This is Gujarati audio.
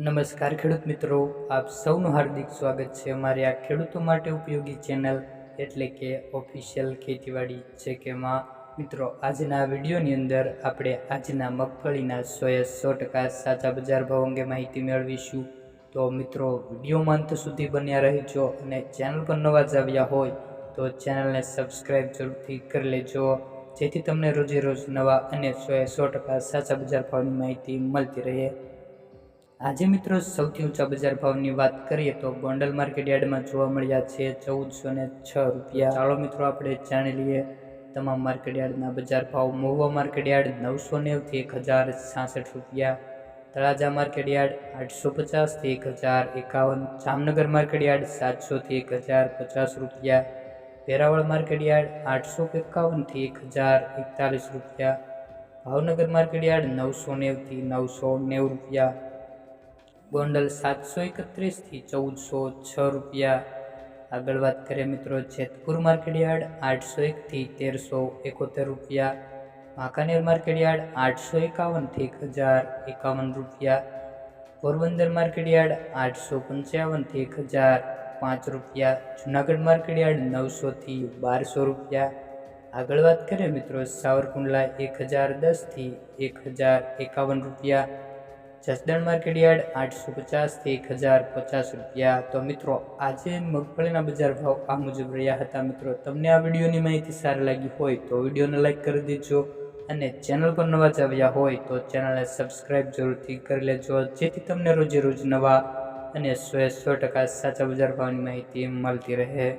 નમસ્કાર ખેડૂત મિત્રો, આપ સૌનું હાર્દિક સ્વાગત છે અમારી આ ખેડૂતો માટે ઉપયોગી ચેનલ એટલે કે ઓફિશિયલ ખેતીવાડી છે કે માં મિત્રો, આજના વિડીયોની અંદર આપણે આજના મગફળીના સોએ સો ટકા સાચા બજાર ભાવ અંગે માહિતી મેળવીશું. તો મિત્રો, વિડીયોમાં અંત સુધી બન્યા રહેજો અને ચેનલ પર નવા જ આવ્યા હોય તો ચેનલને સબસ્ક્રાઈબ જરૂરથી કરી લેજો, જેથી તમને રોજે રોજ નવા અને સોએ સો ટકા સાચા બજાર ભાવની માહિતી મળતી રહે. આજે મિત્રો સૌથી ઊંચા બજાર ભાવની વાત કરીએ તો ગોંડલ માર્કેટ યાર્ડમાં જોવા મળ્યા છે ચૌદસો ને છ રૂપિયા. ચાલો મિત્રો આપણે જાણી લઈએ તમામ માર્કેટ યાર્ડના બજાર ભાવ. મહુવા માર્કેટ યાર્ડ નવસો નેવથી એક હજાર છાસઠ રૂપિયા. તળાજા માર્કેટ યાર્ડ આઠસો પચાસથી એક હજાર એકાવન. જામનગર માર્કેટ યાર્ડ સાતસોથી એક હજાર પચાસ રૂપિયા. વેરાવળ માર્કેટ યાર્ડ આઠસો એકાવનથી એક હજાર એકતાલીસ રૂપિયા. ભાવનગર માર્કેટ યાર્ડ નવસો નેવથી નવસો નેવું રૂપિયા. ગોંડલ સાતસો એકત્રીસથી ચૌદસો છ રૂપિયા. આગળ વાત કરીએ મિત્રો જેતપુર માર્કેટ યાર્ડ, આઠસો એકથી તેરસો એકોતેર રૂપિયા. વાંકાનેર માર્કેટ યાર્ડ, આઠસો એકાવનથી એક હજાર એકાવન રૂપિયા. પોરબંદર માર્કેટ યાર્ડ, આઠસો પંચાવનથી એક હજાર પાંચ રૂપિયા. જુનાગઢ માર્કેટ યાર્ડ, નવસોથી બારસો રૂપિયા. આગળ વાત કરીએ મિત્રો સાવરકુંડલા, એક હજાર દસથી એક હજાર એકાવન રૂપિયા. જસદણ માર્કેટ યાર્ડ આઠસો પચાસથી એક હજાર પચાસ રૂપિયા. તો મિત્રો, આજે મગફળીના બજાર ભાવ આ મુજબ રહ્યા હતા. મિત્રો, તમને આ વિડીયોની માહિતી સારી લાગી હોય તો વિડીયોને લાઇક કરી દેજો અને ચેનલ પર નવા જ આવ્યા હોય તો ચેનલને સબસ્ક્રાઈબ જરૂરથી કરી લેજો, જેથી તમને રોજે રોજ નવા અને સો સો ટકા સાચા બજાર ભાવની માહિતી મળતી રહે.